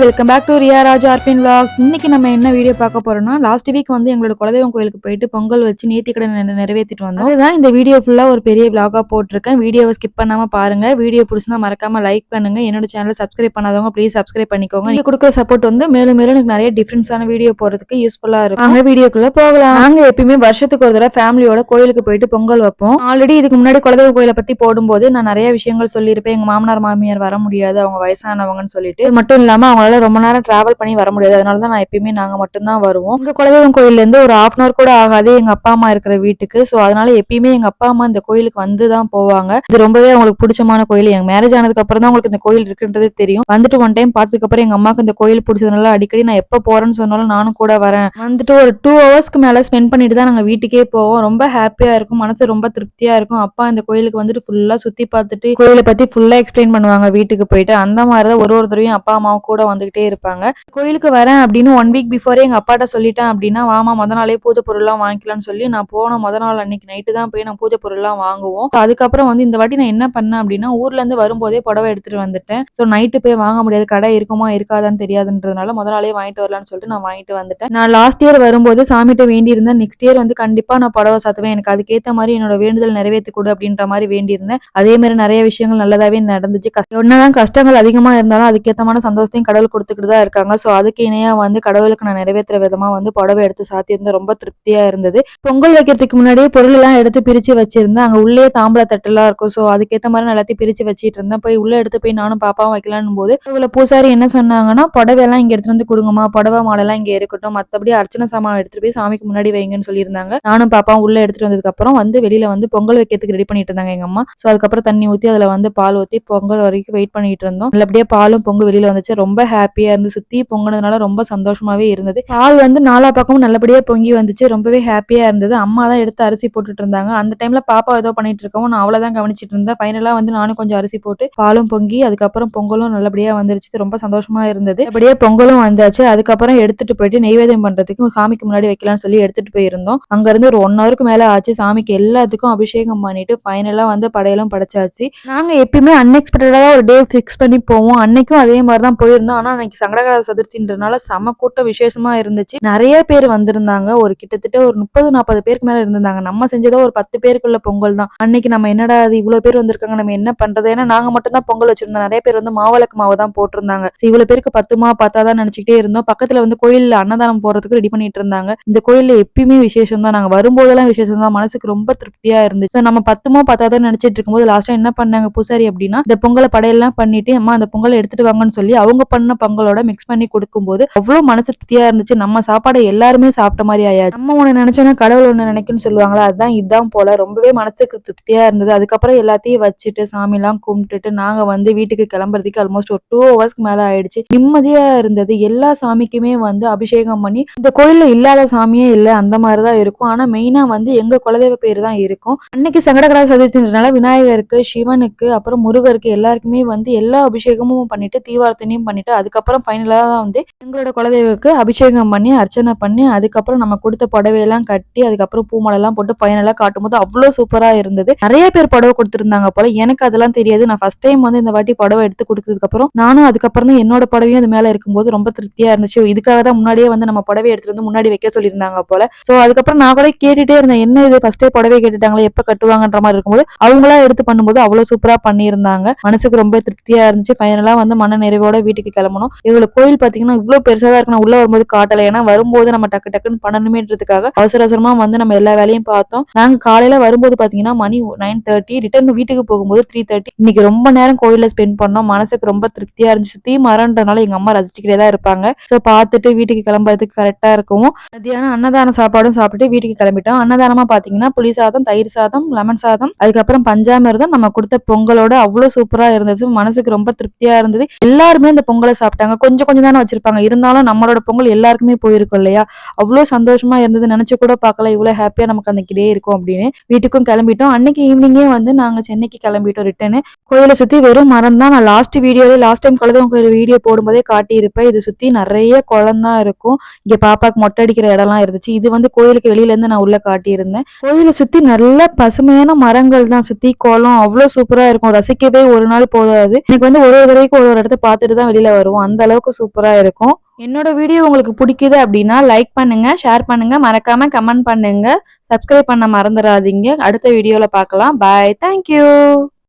Welcome back to Riya Raj ஆர்பின் vlogs. இன்னைக்கு நம்ம என்ன வீடியோ பார்க்க போறோம்னா லாஸ்ட் வீக் வந்து எங்களோட குலதெய்வம் கோயிலுக்கு போயிட்டு பொங்கல் வச்சு நேத்தி கடன் நிறைவேற்றிட்டு வந்தோம். அதுதான் இந்த வீடியோ ஃபுல்லா ஒரு பெரிய விளாகா போட்டிருக்கேன். வீடியோவை ஸ்கிப் பண்ணாம பாருங்க. வீடியோ பிடிச்சினா மறக்காம லைக் பண்ணுங்க. என்னோட சேனல் சப்ஸ்கிரைப் பண்ணாதவங்க ப்ளீஸ் சப்ஸ்கிரைப் பண்ணிக்கோங்க. நீங்க கொடுக்குற சப்போர்ட் வந்து மேலும் மேலும் எனக்கு நிறைய டிஃபரன்ஸான வீடியோ போறதுக்கு யூஸ்ஃபுல்லா இருக்கும். நாங்க வீடியோக்குள்ள போகலாம். நாங்க எப்பயுமே வருஷத்துக்கு ஒரு தடவை ஃபேமிலியோட கோயிலுக்கு போயிட்டு பொங்கல் வைப்போம். ஆல்ரெடி இதுக்கு முன்னாடி குலதெய்வம் கோயிலை பத்தி போடும்போது நான் நிறைய விஷயங்கள் சொல்லியிருப்பேன். எங்க மாமனார் மாமியார் வர முடியாது. அவங்க வயசானவங்கன்னு சொல்லிட்டு. மட்டும் இல்லாம எங்களால் ரொம்ப நேரம் டிராவல் பண்ணி வர முடியாது. அதனால தான் நான் எப்பயுமே நாங்கள் மட்டும்தான் வருவோம். இங்கே குலதெய்வம் கோயிலேருந்து ஒரு ஹாஃப் அன் அவர் கூட ஆகாது. எங்கள் அப்பா அம்மா இருக்கிற வீட்டுக்கு. ஸோ அதனால எப்பயுமே எங்கள் அப்பா அம்மா இந்த கோயிலுக்கு வந்து தான் போவாங்க. இது ரொம்பவே அவங்களுக்கு பிடிச்சமான கோயில். எங்கள் மேரேஜ் ஆனதுக்கு அப்புறம் தான் உங்களுக்கு இந்த கோயில் இருக்குன்றதே தெரியும். வந்துட்டு ஒன் டைம் பார்த்ததுக்கு அப்புறம் எங்கள் அம்மாக்கு இந்த கோயில் பிடிச்சதுனால அடிக்கடி நான் எப்போ போகிறேன்னு சொன்னாலும் நானும் கூட வரேன். வந்துட்டு ஒரு டூ ஹவர்ஸ்க்கு மேலே ஸ்பெண்ட் பண்ணிட்டு தான் நாங்கள் வீட்டுக்கே போவோம். ரொம்ப ஹாப்பியாக இருக்கும். மனசு ரொம்ப திருப்தியாக இருக்கும். அப்பா இந்த கோயிலுக்கு வந்துட்டு ஃபுல்லாக சுற்றி பார்த்துட்டு கோயிலை பற்றி ஃபுல்லாக எக்ஸ்பிளைன் பண்ணுவாங்க வீட்டுக்கு போயிட்டு. அந்த மாதிரி தான் ஒரு ஒரு தடவையும் அப்பா அம்மாவும் கூட வந்து வந்துகிட்டே இருப்பாங்க. கோயிலுக்கு வரேன் அப்படின்னு ஒன் வீக் பிஃபோரே எங்க அப்பாட்ட சொல்லிட்டேன் அப்படின்னா வாமா முத நாளே பூஜை பொருள்லாம் வாங்கிக்கலாம்னு சொல்லி நான் போன முத நாள் அன்னைக்கு நைட்டு தான் போய் நான் பூஜை பொருள்லாம் வாங்குவோம். அதுக்கப்புறம் வந்து இந்த வாட்டி நான் என்ன பண்ணேன் அப்படின்னா ஊர்ல இருந்து வரும்போதே புடவை எடுத்துட்டு வந்துட்டேன். ஸோ நைட்டு போய் வாங்க முடியாது. கடை இருக்குமா இருக்காதான்னு தெரியாதுன்றதுனால முத நாளே வாங்கிட்டு வரலாம்னு சொல்லிட்டு நான் வாங்கிட்டு வந்துட்டேன். நான் லாஸ்ட் இயர் வரும்போது சாமிகிட்ட வேண்டியிருந்தேன். நெக்ஸ்ட் இயர் வந்து கண்டிப்பா நான் புடவை சாத்துவேன். எனக்கு அதுக்கேத்த மாதிரி என்னோட வேண்டுதல் நிறைவேற்றி கொடு அப்படின்ற மாதிரி வேண்டியிருந்தேன். அதே மாதிரி நிறைய விஷயங்கள் நல்லதாவே நடந்துச்சு. என்னதான் கஷ்டங்கள் அதிகமா இருந்தாலும் அதுக்கேத்தமான சந்தோஷத்தையும் கடவுள் கொடுத்துக்கிட்டு தான் இருக்காங்க. ஸோ அதுக்கு இணையாக வந்து கடவுளுக்கு நான் நிறைவேற்றுற விதமா வந்து புடவை எடுத்து சாத்தியிருந்தேன். ரொம்ப திருப்தியா இருந்தது. பொங்கல் வைக்கிறதுக்கு முன்னாடியே பொருள் எல்லாம் எடுத்து பிரிச்சு வச்சிருந்தேன். அங்க உள்ளே தாம்பள தட்டுலாம் இருக்கும். ஸோ அதுக்கேற்ற மாதிரி நான் எல்லாத்தையும் பிரிச்சு வச்சுட்டு இருந்தேன். போய் உள்ளே எடுத்து போய் நானும் பாப்பாவும் வைக்கலான்னு போது இவ்வளோ பூசாரி என்ன சொன்னாங்கன்னா புடவையெல்லாம் இங்கே எடுத்துகிட்டு எடுத்துட்டு வந்து கொடுங்கம்மா. புடவை மாடெல்லாம் இங்கே இருக்கட்டும். மத்தபடி அர்ச்சனை சாமான் எடுத்துட்டு போய் சாமிக்கு முன்னாடி வைங்கன்னு சொல்லியிருந்தாங்க. நானும் பாப்பாவும் உள்ளே எடுத்துட்டு வந்ததுக்கப்புறம் வந்து வெளியில வந்து பொங்கல் வைக்கிறதுக்கு ரெடி பண்ணிட்டு இருந்தாங்க எங்க அம்மா. ஸோ அதுக்கப்புறம் தண்ணி ஊற்றி அதுல வந்து பால் ஊற்றி பொங்கல் வரைக்கும் வெயிட் பண்ணிட்டு இருந்தோம். நல்லபடியாக பாலும் பொங்கல் வெளியில வந்துச்சு. ரொம்ப ஹாப்பியா இருந்து சுத்தி பொங்கினதுனால ரொம்ப சந்தோஷமாவே இருந்தது. பால் வந்து நாலா பக்கமும் நல்லபடியா பொங்கி வந்துச்சு. ரொம்பவே ஹாப்பியா இருந்தது. அம்மா தான் எடுத்து அரிசி போட்டுட்டு இருந்தாங்க. அந்த டைம்ல பாப்பா ஏதோ பண்ணிட்டு இருக்கவும் நான் அவ்வளவுதான் கவனிச்சிட்டு இருந்தேன். ஃபைனலா வந்து நானும் கொஞ்சம் அரிசி போட்டு பாலும் பொங்கி அதுக்கப்புறம் பொங்கலும் நல்லபடியா வந்துருச்சு. ரொம்ப சந்தோஷமா இருந்தது. அப்படியே பொங்கலும் வந்தாச்சு. அதுக்கப்புறம் எடுத்துட்டு போயிட்டு நெய்வேதியம் பண்றதுக்கு சாமிக்கு முன்னாடி வைக்கலாம்னு சொல்லி எடுத்துட்டு போயிருந்தோம். அங்க இருந்து ஒரு ஒன் ஹவருக்கு மேல ஆச்சு. சாமிக்கு எல்லாத்துக்கும் அபிஷேகம் பண்ணிட்டு ஃபைனலா வந்து படையலும் படைச்சாச்சு. நாங்க எப்பயுமே அன்எக்ஸ்பெக்டடா ஒரு டே ஃபிக்ஸ் பண்ணி போவோம். அன்னைக்கும் அதே மாதிரி தான் போயிருந்தோம் ஆனா அன்னைக்கு சங்கடகர சதுர்த்தின்றனால செம கூட்டம் விசேஷமா இருந்துச்சு. நிறைய பேர் வந்திருந்தாங்க. ஒரு கிட்டத்தட்ட ஒரு முப்பது நாற்பது பேருக்கு மேல இருந்திருந்தாங்க. நம்ம செஞ்சதோ ஒரு பத்து பேருக்குள்ள பொங்கல் தான். அன்னைக்கு நம்ம என்னடா அது இவ்வளவு பேர் வந்திருக்காங்க. நம்ம என்ன பண்றது? ஏன்னா நாங்க மட்டும் தான் பொங்கல் வச்சிருந்தோம். நிறைய பேர் வந்து மாவிளக்கு மாவு தான் போட்டிருந்தாங்க. இவ்வளவு பேருக்கு பத்துமா பார்த்தாதான் நினைச்சுக்கிட்டே இருந்தோம். பக்கத்துல வந்து கோயில்ல அன்னதானம் போறதுக்கு ரெடி பண்ணிட்டு இருந்தாங்க. இந்த கோயில்ல எப்பயுமே விசேஷம் தான். நாங்க வரும்போதெல்லாம் விசேஷம் தான். மனசுக்கு ரொம்ப திருப்தியா இருந்துச்சு. நம்ம பத்துமோ பத்தாதான் நினைச்சிட்டு இருக்கும்போது லாஸ்டா என்ன பண்ணாங்க? பூசாரி அப்படின்னா இந்த பொங்கலை படையெல்லாம் பண்ணிட்டு அம்மா அந்த பொங்கலை எடுத்துட்டு வாங்கன்னு சொல்லி அவங்க பண்ண பங்களோட மிக்ஸ் பண்ணி கொடுக்கும்போது அவ்வளோ மனசு திருப்தியா இருந்துச்சு. நம்ம சாப்பாடை எல்லாருமே சாப்பிட்ட மாதிரி ஆயாச்சு. நம்ம ஒன்று நினைச்சோன்னா கடவுள் ஒன்று நினைக்குன்னு சொல்லுவாங்களா? அதுதான் இதுதான் போல. ரொம்பவே மனசுக்கு திருப்தியா இருந்தது. அதுக்கப்புறம் எல்லாத்தையும் வச்சுட்டு சாமிலாம் கும்பிட்டுட்டு நாங்க வந்து வீட்டுக்கு கிளம்புறதுக்கு ஆல்மோஸ்ட் ஒரு டூ ஹவர்ஸ்க்கு மேல ஆயிடுச்சு. நிம்மதியா இருந்தது. எல்லா சாமிக்குமே வந்து அபிஷேகம் பண்ணி இந்த கோயில்ல இல்லாத சாமியே இல்லை. அந்த மாதிரி தான் இருக்கும். ஆனா மெயினா வந்து எங்க குலதெய்வ பேர் தான் இருக்கும். அன்னைக்கு சங்கடகரா சதுர்த்தினால விநாயகருக்கு சிவனுக்கு அப்புறம் முருகருக்கு எல்லாருக்குமே வந்து எல்லா அபிஷேகமும் பண்ணிட்டு தீவார்த்தனையும் பண்ணிட்டு அதுக்கப்புறம் ஃபைனலாக தான் வந்து எங்களோட குலதெய்வக்கு அபிஷேகம் பண்ணி அர்ச்சனை பண்ணி அதுக்கப்புறம் நம்ம கொடுத்த புடவையெல்லாம் கட்டி அதுக்கப்புறம் பூமாலெல்லாம் போட்டு போட்டு காட்டும் காட்டும்போது அவ்வளோ சூப்பராக இருந்தது. நிறைய பேர் புடவை கொடுத்துருந்தாங்க போல. எனக்கு அதெல்லாம் தெரியாது. நான் ஃபர்ஸ்ட் டைம் வந்து இந்த வாட்டி புடவை எடுத்து கொடுத்ததுக்கப்புறம் நானும் அதுக்கப்புறம் தான் என்னோட புடவையும் அது மேலே இருக்கும்போது ரொம்ப திருப்தியாக இருந்துச்சு. இதுக்காக தான் முன்னாடியே வந்து நம்ம புடவை எடுத்துட்டு வந்து முன்னாடி வைக்க சொல்லியிருந்தாங்க போல. ஸோ அதுக்கப்புறம் நான் கூட கேட்டுட்டே இருந்தேன். என்ன இது? ஃபர்ஸ்டே புடவை கேட்டுட்டாங்களே எப்போ கட்டுவாங்கன்ற மாதிரி இருக்கும்போது அவங்களா எடுத்து பண்ணும்போது அவ்வளோ சூப்பராக பண்ணியிருந்தாங்க. மனசுக்கு ரொம்ப திருப்தியாக இருந்துச்சு. ஃபைனலாக வந்து மன நிறைவோட வீட்டுக்கு கிளம்பணும். இவ்வளவு கோயில் பாத்தீங்கன்னா இவ்வளவு பெருசா தான் இருக்கு. நான் உள்ள வரும்போது காட்டல. ஏன்னா வரும்போது நம்ம டக்கு டக்குன்னு பண்ணணுமேன்றதுக்காக அவசர அவசரமா வந்து நம்ம எல்லா வேலையும் பார்த்தோம். நாங்க காலையில வரும்போது பாத்தீங்கன்னா மணி நைன் தேர்ட்டி ரிட்டர்ன் வீட்டுக்கு போகும்போது த்ரீ தேர்ட்டி இன்னைக்கு ரொம்ப நேரம் கோயில ஸ்பெண்ட் பண்ணோம். மனசுக்கு ரொம்ப திருப்தியா இருந்துச்சு. சுத்தி மரம்ன்றனால எங்க அம்மா ரசிச்சுக்கிட்டே தான் இருப்பாங்க. சோ பார்த்துட்டு வீட்டுக்கு கிளம்புறதுக்கு கரெக்டா இருக்கும் மத்தியானம் அன்னதான சாப்பாடும் சாப்பிட்டு வீட்டுக்கு கிளம்பிட்டோம். அன்னதானமா பாத்தீங்கன்னா புளி சாதம் தயிர் சாதம் லெமன் சாதம் அதுக்கப்புறம் பஞ்சாமிர்தம். நம்ம கொடுத்த பொங்கலோட அவ்வளவு சூப்பரா இருந்துச்சு மனசுக்கு ரொம்ப திருப்தியா இருந்தது. எல்லாருமே இந்த பொங்கலை சாப்பிட்டாங்க. கொஞ்சம் கொஞ்சம் தானே வச்சிருப்பாங்க. இருந்தாலும் நம்மளோட பொங்கல் எல்லாருக்குமே போயிருக்கும் இல்லையா? அவ்வளோ சந்தோஷமா இருந்தது நினைச்சு கூட பார்க்கல. இவ்வளோ ஹாப்பியா நமக்கு அன்னைக்கு டே இருக்கும் அப்படின்னு வீட்டுக்கும் கிளம்பிட்டோம். அன்னைக்கு ஈவினிங்கே வந்து நாங்க சென்னைக்கு கிளம்பிட்டோம் ரிட்டர்னு கோயிலை சுத்தி வெறும் மரம் தான். நான் லாஸ்ட் வீடியோல லாஸ்ட் டைம் குலதெய்வம் கோயில் வீடியோ போடும்போதே காட்டியிருப்பேன். இது சுத்தி நிறைய குளம் தான் இருக்கும். இங்க பாப்பாக்கு மொட்டை அடிக்கிற இடம்லாம் இருந்துச்சு. இது வந்து கோயிலுக்கு வெளியில இருந்து நான் உள்ள காட்டியிருந்தேன். கோயிலை சுத்தி நல்ல பசுமையான மரங்கள் தான். சுத்தி குளம் அவ்வளோ சூப்பரா இருக்கும். ரசிக்கவே ஒரு நாள் போதாது. எனக்கு வந்து ஒரு ஒரு தடவைக்கு ஒரு ஒரு இடத்த பார்த்துட்டு தான் வெளியில வரும் தருவோம். அந்த அளவுக்கு சூப்பரா இருக்கும். என்னோட வீடியோ உங்களுக்கு பிடிக்குது அப்படின்னா லைக் பண்ணுங்க ஷேர் பண்ணுங்க. மறக்காம கமெண்ட் பண்ணுங்க. சப்ஸ்கிரைப் பண்ண மறந்துடாதீங்க. அடுத்த வீடியோல பார்க்கலாம். Bye thank you